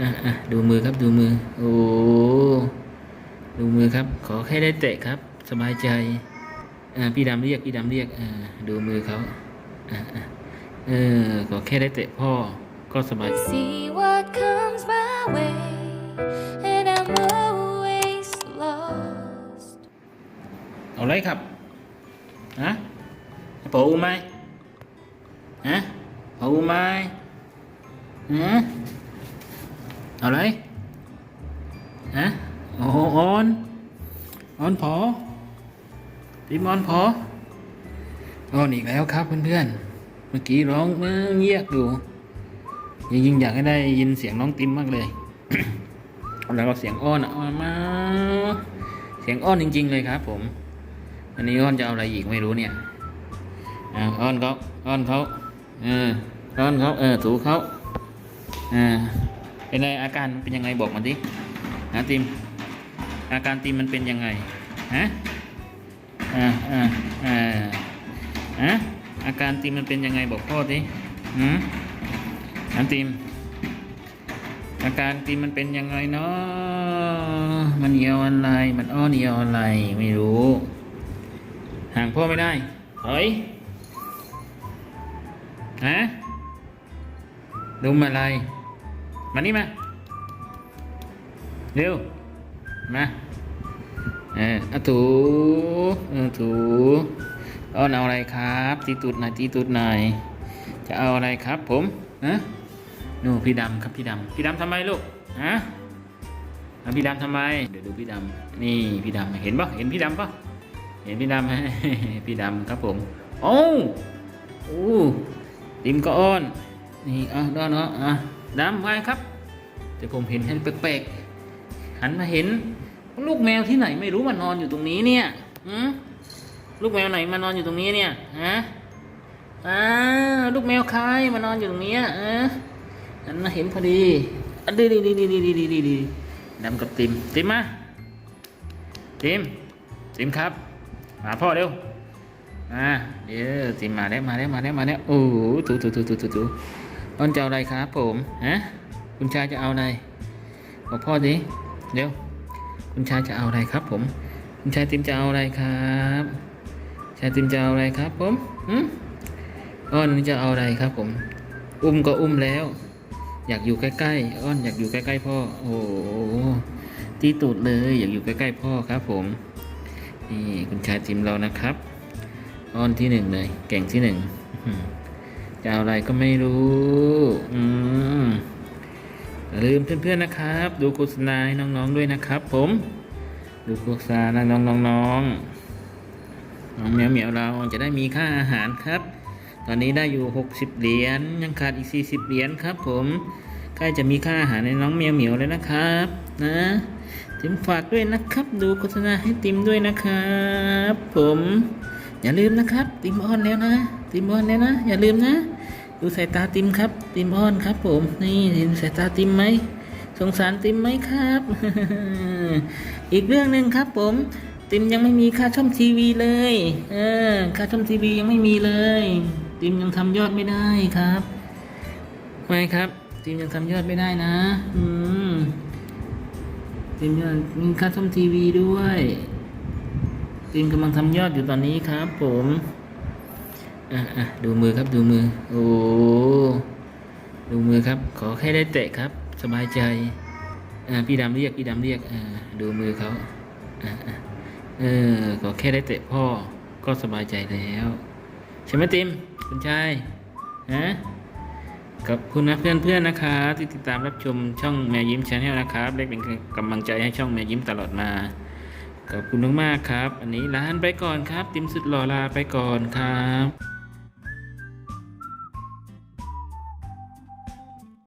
อะอะดูมือครับดูมือ โอ้ดูมือครับ ขอแค่ได้เตะครับ สบายใจ อ่าพี่ดำเรียกพี่ดำเรียกอ่าดูมือเขาอ่าอะเออขอแค่ได้เตะพ่อก็สบาย See what comes my way, and I'm always lost. เอาไรครับฮะให้ปู่ไหมฮะปู่ไหมฮะ เอาไรฮะโอ้โออนออนพอติมออนพอออนอีกแล้วครับเพื่อนๆ เมื่อกี้ร้องเงียบอยู่ยิงๆอยากให้ได้ยินเสียงน้องติมมากเลย แล้วก็เสียงอ้อนอะอ้อนมาเสียงอ้อนจริง ๆ เลยครับ ผม อันนี้อ้อนจะเอาอะไรอีกไม่รู้เนี่ยอ่าอ้อนเขาอ้อนเขาเอออ้อนเขาเออถูเขาอ่า เป็นไงอาการมันเป็นยังไงบอกมาดินะติมอาการติมมันเป็นยังไงฮะอ่าอ่าอ่าฮะอาการติมมันเป็นยังไงบอกพ่อดิหืมนะติมอาการติมมันเป็นยังไงเนาะมันเหี่ยวอะไร มันอ้อนเหี่ยวอะไร ไม่รู้ ห่างพ่อไม่ได้ เฮ้ย ฮะดุมอะไร มานี่มา เร็ว มาเอออถูเออถูเอาเอาอะไรครับตีตูดหน่อยตีตูดหน่อยจะเอาอะไรครับผมฮะนูพี่ดำครับพี่ดำพี่ดำทำไมลูกฮะเอาพี่ดำทำไม เดี๋ยวดูพี่ดำนี่พี่ดำเห็นปะเห็นพี่ดำปะเห็นพี่ดำไหมพี่ดำครับผมโอ้โอ้ติมก็อ้อน นี่อะด้อนเนาะอะดำไว้ครับ แต่ผมเห็นให้แปลกๆหันมาเห็น ลูกแมวที่ไหนไม่รู้มานอนอยู่ตรงนี้เนี่ยหืมลูกแมวไหนมานอนอยู่ตรงนี้เนี่ยฮะอ่าลูกแมวใครมานอนอยู่ตรงนี้อะหันมาเห็นพอดีอันดีดีดีดีดีดีดีดีดำกับติมติมมาติมติมครับมาพ่อเร็วมาเดี๋ยวติมมาแล้วมาแล้วมาแล้วมาแล้วโอ้โหถูถูถูถูถูถู อ้อนจะเอาอะไรครับผมฮะคุณชายจะเอาอะไรบอกพ่อดิเร็วคุณชายจะเอาอะไรครับ ผม คุณชายติมจะเอาอะไรครับชายติมจะเอาอะไรครับ ผมหืมอ้อนจะเอาอะไรครับ ผม อุ้มก็อุ้มแล้ว อยากอยู่ใกล้ๆอ้อนอยากอยู่ใกล้ๆพ่อ โอ้โหตีตูดเลยอยากอยู่ใกล้ๆพ่อครับ ผมนี่คุณชายจิมเรานะครับอ้อนที่หนึ่งเลย เก่งที่หนึ่ง จะเอาอะไรก็ไม่รู้ อืมลืมเพื่อนๆนะครับ ดูโฆษณาให้น้องๆด้วยนะครับ ผม ดูโฆษณาน้องๆน้องๆน้องเหมียวเหมียวเราจะได้มีค่าอาหารครับ ตอนนี้ได้อยู่ 60 เหรียญยังขาดอีก 40 เหรียญครับ ผมใกล้จะมีค่าอาหารในน้องเหมียวเหมียวๆแล้วนะครับ นะติมฝากด้วยนะครับ ดูโฆษณาให้ติมด้วยนะครับ ผม อย่าลืมนะครับ ติมออนแล้วนะ ติมออนแล้วนะ อย่าลืมนะ ดูสายตาติมครับ ติมออนครับ ผม นี่เห็นสายตาติมไหมสงสารติมไหมครับ อีกเรื่องหนึ่งครับ ผม ติมยังไม่มีค่าช่องทีวีเลย เออ ค่าช่องทีวียังไม่มีเลย ติมยังทำยอดไม่ได้ครับไม่ครับ ติมยังทำยอดไม่ได้นะ อืมติมยังมีค่าช่องทีวีด้วย ติมกำลังทำยอดอยู่ตอนนี้ครับ ผม อะอะดูมือครับดูมือ โอ้ดูมือครับ ขอแค่ได้เตะครับ สบายใจ อ่าพี่ดำเรียกพี่ดำเรียก อ่า ดูมือเขาอ่าอะเออขอแค่ได้เตะพ่อก็สบายใจแล้วใช่ไหมติมคุณชายฮะขอบคุณนะเพื่อนๆนะครับที่ติดตามรับชมช่องแมวยิ้มชาแนลนะครับได้เป็นกำลังใจให้ช่องแมวยิ้มตลอดมาขอบคุณมากๆครับ อันนี้ลาไปก่อนครับ ติมสุดหล่อลาไปก่อนครับ